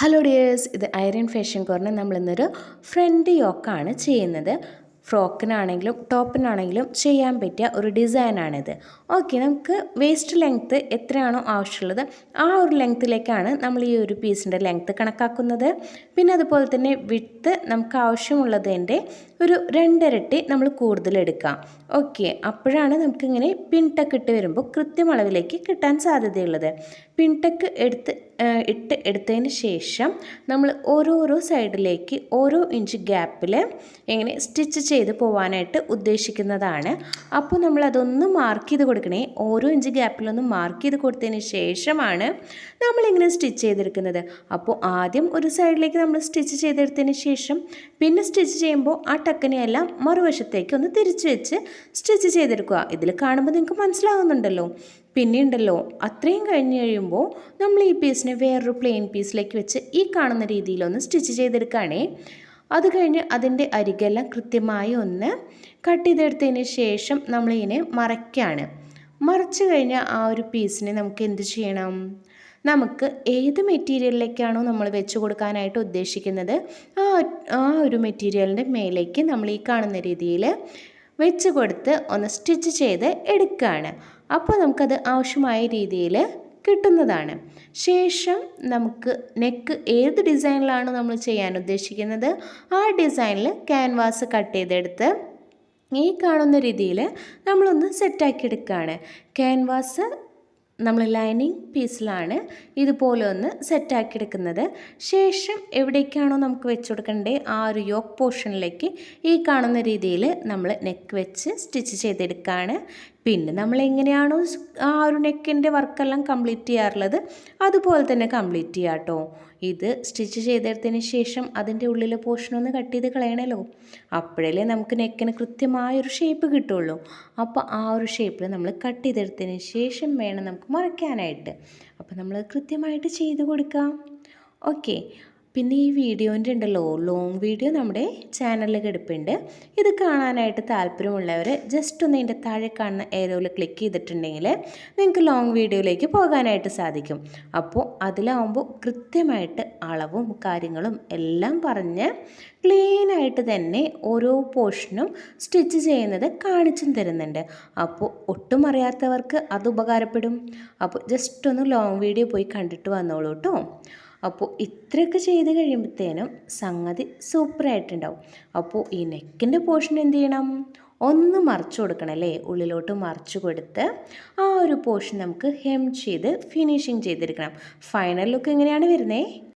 Hello dears ഇത് iron fashion corner നമ്മളിന്നൊരു front യോക്കാണ് ചെയ്യുന്നത്. ഫ്രോക്കിനാണെങ്കിലും ടോപ്പിനാണെങ്കിലും ചെയ്യാൻ പറ്റിയ ഒരു ഡിസൈനാണിത്. ഓക്കെ നമുക്ക് വേസ്റ്റ് ലെങ്ത്ത് എത്രയാണോ ആവശ്യമുള്ളത് ആ ഒരു ലെങ്ത്തിലേക്കാണ് നമ്മൾ ഈ ഒരു പീസിന്റെ ലെങ്ത്ത് കണക്കാക്കുന്നത്. പിന്നെ അതുപോലെ തന്നെ വിത്ത് നമുക്ക് ആവശ്യമുള്ളതിന്റെ ഒരു രണ്ടിരട്ടി നമ്മൾ കൂടുതൽ എടുക്കാം. ഓക്കെ അപ്പോഴാണ് നമുക്കിങ്ങനെ പിൻടക്ക് ഇട്ട് വരുമ്പോൾ കൃത്യം അളവിലേക്ക് കിട്ടാൻ സാധ്യതയുള്ളത്. പിൻടക്ക് എടുത്ത് ഇട്ട് എടുത്തതിന് ശേഷം നമ്മൾ ഓരോരോ സൈഡിലേക്ക് ഓരോ ഇഞ്ച് ഗ്യാപ്പിൽ ഇങ്ങനെ സ്റ്റിച്ച് ചെയ്ത് പോകാനായിട്ട് ഉദ്ദേശിക്കുന്നതാണ്. അപ്പോൾ നമ്മൾ അതൊന്ന് മാർക്ക് ചെയ്ത് കൊടുക്കണേ. ഓരോ ഇഞ്ച് ഗ്യാപ്പിലൊന്ന് മാർക്ക് ചെയ്ത് കൊടുത്തതിന് ശേഷമാണ് നമ്മളിങ്ങനെ സ്റ്റിച്ച് ചെയ്തെടുക്കുന്നത്. അപ്പോൾ ആദ്യം ഒരു സൈഡിലേക്ക് നമ്മൾ സ്റ്റിച്ച് ചെയ്തെടുത്തതിന് ശേഷം പിന്നെ സ്റ്റിച്ച് ചെയ്യുമ്പോൾ ആ ടക്കനെയെല്ലാം മറുവശത്തേക്ക് ഒന്ന് തിരിച്ചു വെച്ച് സ്റ്റിച്ച് ചെയ്തെടുക്കുക. ഇതിൽ കാണുമ്പോൾ നിങ്ങൾക്ക് മനസ്സിലാകുന്നുണ്ടല്ലോ പിന്നെ ഉണ്ടല്ലോ അത്രയും കഴിഞ്ഞ് കഴിയുമ്പോൾ നമ്മൾ ഈ പീസിനെ വേറൊരു പ്ലെയിൻ പീസിലേക്ക് വെച്ച് ഈ കാണുന്ന രീതിയിലൊന്ന് സ്റ്റിച്ച് ചെയ്തെടുക്കുകയാണേ. അത് കഴിഞ്ഞ് അതിന്റെ അരികെല്ലാം കൃത്യമായി ഒന്ന് കട്ട് ചെയ്തെടുത്തതിന് ശേഷം നമ്മളിതിനെ മറയ്ക്കാണ്. മറച്ചു കഴിഞ്ഞാൽ ആ ഒരു പീസിനെ നമുക്ക് എന്ത് ചെയ്യണം? നമുക്ക് ഏത് മെറ്റീരിയലിലേക്കാണോ നമ്മൾ വെച്ച് കൊടുക്കാനായിട്ട് ഉദ്ദേശിക്കുന്നത് ആ ആ ഒരു മെറ്റീരിയലിന്റെ മേലേക്ക് നമ്മൾ ഈ കാണുന്ന രീതിയിൽ വെച്ച് കൊടുത്ത് ഒന്ന് സ്റ്റിച്ച് ചെയ്ത് എടുക്കുകയാണ്. അപ്പോൾ നമുക്കത് ആവശ്യമായ രീതിയിൽ കിട്ടുന്നതാണ്. ശേഷം നമുക്ക് നെക്ക് ഏത് ഡിസൈനിലാണ് നമ്മൾ ചെയ്യാൻ ഉദ്ദേശിക്കുന്നത്? ആ ഡിസൈനിൽ ക്യാൻവാസ് കട്ട് ചെയ്തെടുത്ത് ഈ കാണുന്ന രീതിയിൽ നമ്മളൊന്ന് സെറ്റാക്കി എടുക്കുകയാണ്. ക്യാൻവാസ് നമ്മൾ ലൈനിങ് പീസിലാണ് ഇതുപോലെ ഒന്ന് സെറ്റാക്കി എടുക്കുന്നത്. ശേഷം എവിടേക്കാണോ നമുക്ക് വെച്ച് കൊടുക്കേണ്ടത്? ആ ഒരു യോക്ക് പോർഷനിലേക്ക് ഈ കാണുന്ന രീതിയിൽ നമ്മൾ നെക്ക് വെച്ച് സ്റ്റിച്ച് ചെയ്തെടുക്കുകയാണ്. പിന്നെ നമ്മൾ എങ്ങനെയാണോ ആ ഒരു നെക്കിന്റെ വർക്കെല്ലാം കംപ്ലീറ്റ് ചെയ്യാറുള്ളത് അതുപോലെ തന്നെ കംപ്ലീറ്റ് ചെയ്യാം കേട്ടോ. ഇത് സ്റ്റിച്ച് ചെയ്തെടുത്തതിന് ശേഷം അതിന്റെ ഉള്ളിലെ പോർഷൻ ഒന്ന് കട്ട് ചെയ്ത് കളയണല്ലോ. അപ്പോഴല്ലേ നമുക്ക് നെക്കിന് കൃത്യമായൊരു ഷേപ്പ് കിട്ടുള്ളൂ. അപ്പോൾ ആ ഒരു ഷേപ്പിൽ നമ്മൾ കട്ട് ചെയ്തെടുത്തതിന് ശേഷം വേണം നമുക്ക് മറയ്ക്കാനായിട്ട് അപ്പോൾ നമ്മൾ കൃത്യമായിട്ട് ചെയ്ത് കൊടുക്കാം. ഓക്കെ. പിന്നെ ഈ വീഡിയോന്റെ ഉണ്ടല്ലോ ലോങ് വീഡിയോ നമ്മുടെ ചാനലിൽ കിടപ്പുണ്ട് ഇത് കാണാനായിട്ട് താല്പര്യമുള്ളവർ ജസ്റ്റ് ഒന്ന് ഇതിന്റെ താഴെ കാണുന്ന ഏരോയിൽ ക്ലിക്ക് ചെയ്തിട്ടുണ്ടെങ്കിൽ നിങ്ങൾക്ക് ലോങ് വീഡിയോയിലേക്ക് പോകാനായിട്ട് സാധിക്കും. അപ്പോൾ അതിലാവുമ്പോൾ കൃത്യമായിട്ട് അളവും കാര്യങ്ങളും എല്ലാം പറഞ്ഞ് ക്ലീനായിട്ട് തന്നെ ഓരോ പോർഷനും സ്റ്റിച്ച് ചെയ്യുന്നത് കാണിച്ചും തരുന്നുണ്ട്. അപ്പോൾ ഒട്ടും അറിയാത്തവർക്ക് അത് ഉപകാരപ്പെടും. അപ്പോൾ ജസ്റ്റ് ഒന്ന് ലോങ് വീഡിയോ പോയി കണ്ടിട്ട് വന്നോളൂ കേട്ടോ. അപ്പോൾ ഇത്രയൊക്കെ ചെയ്ത് കഴിയുമ്പോഴത്തേനും സംഗതി സൂപ്പറായിട്ടുണ്ടാവും. അപ്പോൾ ഈ നെക്കിന്റെ പോർഷൻ എന്ത് ചെയ്യണം? ഒന്ന് മറിച്ച് കൊടുക്കണം അല്ലേ? ഉള്ളിലോട്ട് മറിച്ച് കൊടുത്ത് ആ ഒരു പോർഷൻ നമുക്ക് ഹെം ചെയ്ത് ഫിനിഷിങ് ചെയ്തെടുക്കണം. ഫൈനൽ ലുക്ക് എങ്ങനെയാണ് വരുന്നത്